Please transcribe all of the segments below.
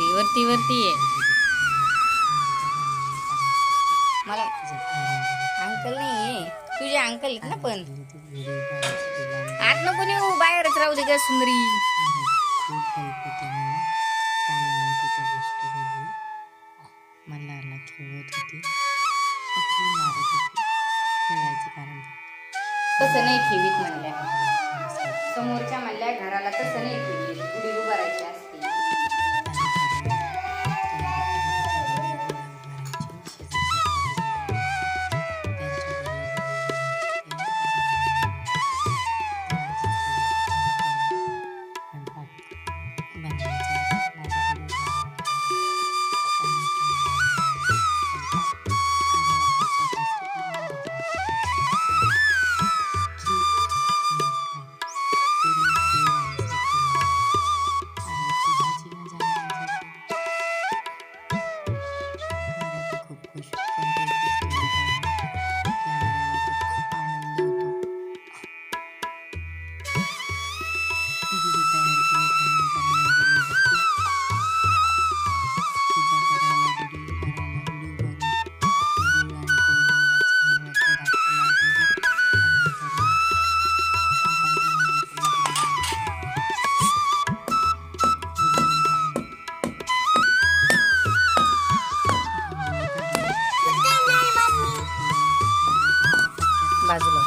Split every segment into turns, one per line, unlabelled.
वरती वरती ये. मला अंकल नाही आहे तुझे अंकल आहेत ना पण. आत नको नेऊ बाहेरच राहू दे का सुंदरी.
गोष्ट मल्हारला खेळवत होती मारत होती खेळायचं कारण
तसं नाही ठेवीत म्हणल्या. समोरच्या म्हणल्या घराला तसं नाही ठेवीत. बाजूला.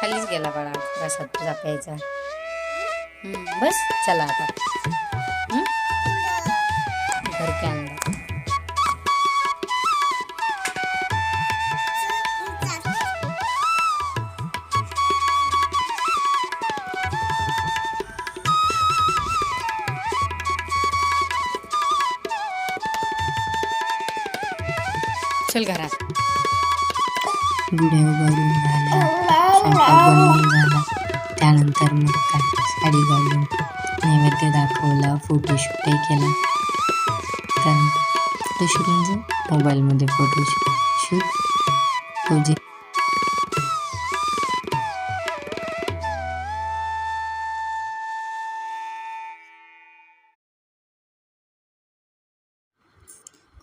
खालीच गेला बाळा प्रसाद तुझा प्यायचा. बस चला आता. चल घरात.
गुढ्या स्वयंपाक बनवून झाला. त्यानंतर मग काय साडी घालून नैवेद्य दाखवला फोटोशूटही केला. तर फोटोशूट म्हणजे मोबाईलमध्ये फोटोशूट शूट तो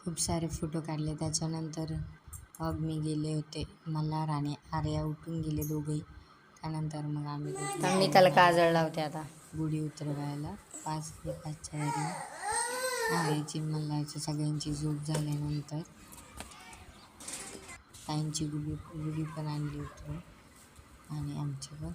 खूप सारे फोटो काढले. त्याच्यानंतर मग मी गेले होते. मल्हार आणि आर्या उठून गेले दोघेही. त्यानंतर मग आम्ही
तर मी त्याला काजळ लावते आता?
गुढी उतरवायला. पाच ते पाचच्या दरम्यान आर्याची मल्हारची सगळ्यांची झोप झाल्यानंतर ताईंची गुढी गुढी पण आणली उतरून आणि आमची पण.